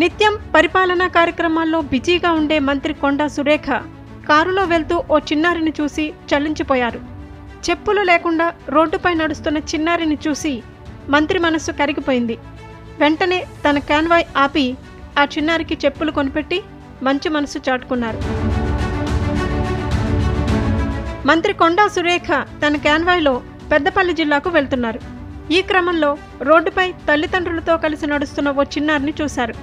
నిత్యం పరిపాలనా కార్యక్రమాల్లో బిజీగా ఉండే మంత్రి కొండా సురేఖ కారులో వెళ్తూ ఓ చిన్నారిని చూసి చలించిపోయారు చెప్పులు లేకుండా రోడ్డుపై నడుస్తున్న చిన్నారిని చూసి మంత్రి మనస్సు కరిగిపోయింది. వెంటనే తన క్యాన్వాయ్ ఆపి ఆ చిన్నారికి చెప్పులు కొనిపెట్టి మంచి మనసు చాటుకున్నారు. మంత్రి కొండా సురేఖ తన క్యాన్వాయ్లో పెద్దపల్లి జిల్లాకు వెళ్తున్నారు. ఈ క్రమంలో రోడ్డుపై తల్లిదండ్రులతో కలిసి నడుస్తున్న ఓ చిన్నారిని చూశారు.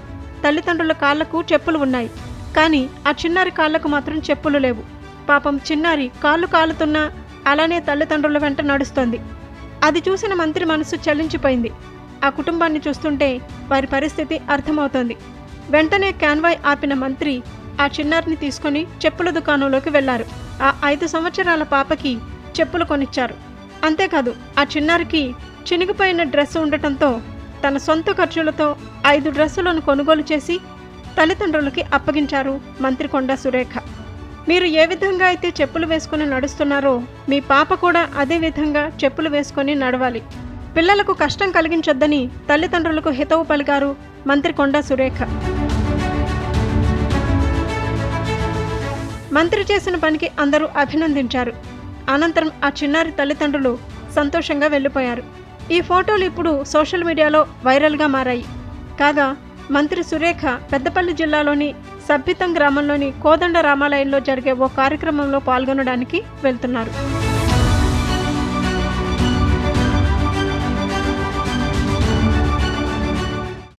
తల్లిదండ్రుల కాళ్ళకు చెప్పులు ఉన్నాయి. కానీ ఆ చిన్నారి కాళ్ళకు మాత్రం చెప్పులు లేవు. పాపం చిన్నారి కాళ్ళు కాలుతున్నా అలానే తల్లిదండ్రుల వెంట నడుస్తోంది. అది చూసిన మంత్రి మనసు చలించిపోయింది. ఆ కుటుంబాన్ని చూస్తుంటే వారి పరిస్థితి అర్థమవుతోంది. వెంటనే క్యాన్వాయ్ ఆపిన మంత్రి ఆ చిన్నారిని తీసుకొని చెప్పుల దుకాణంలోకి వెళ్ళారు. ఆ ఐదు సంవత్సరాల పాపకి చెప్పులు కొనిచ్చారు. అంతేకాదు ఆ చిన్నారికి చినిగిపోయిన డ్రెస్ ఉండటంతో తన సొంత ఖర్చులతో ఐదు డ్రెస్సులను కొనుగోలు చేసి తల్లిదండ్రులకి అప్పగించారు మంత్రి కొండ సురేఖ. మీరు ఏ విధంగా అయితే చెప్పులు వేసుకుని నడుస్తున్నారో మీ పాప కూడా అదే విధంగా చెప్పులు వేసుకొని నడవాలి. పిల్లలకు కష్టం కలిగించొద్దని తల్లిదండ్రులకు హితవు పలికారు మంత్రి కొండ సురేఖ. మంత్రి చేసిన పనికి అందరూ అభినందించారు. అనంతరం ఆ చిన్నారి తల్లిదండ్రులు సంతోషంగా వెళ్ళిపోయారు. ఈ ఫోటోలు ఇప్పుడు సోషల్ మీడియాలో వైరల్గా మారాయి. కాగా మంత్రి సురేఖ పెద్దపల్లి జిల్లాలోని సబ్బితం గ్రామంలోని కోదండ రామాలయంలో జరిగే ఓ కార్యక్రమంలో పాల్గొనడానికి వెళ్తున్నారు.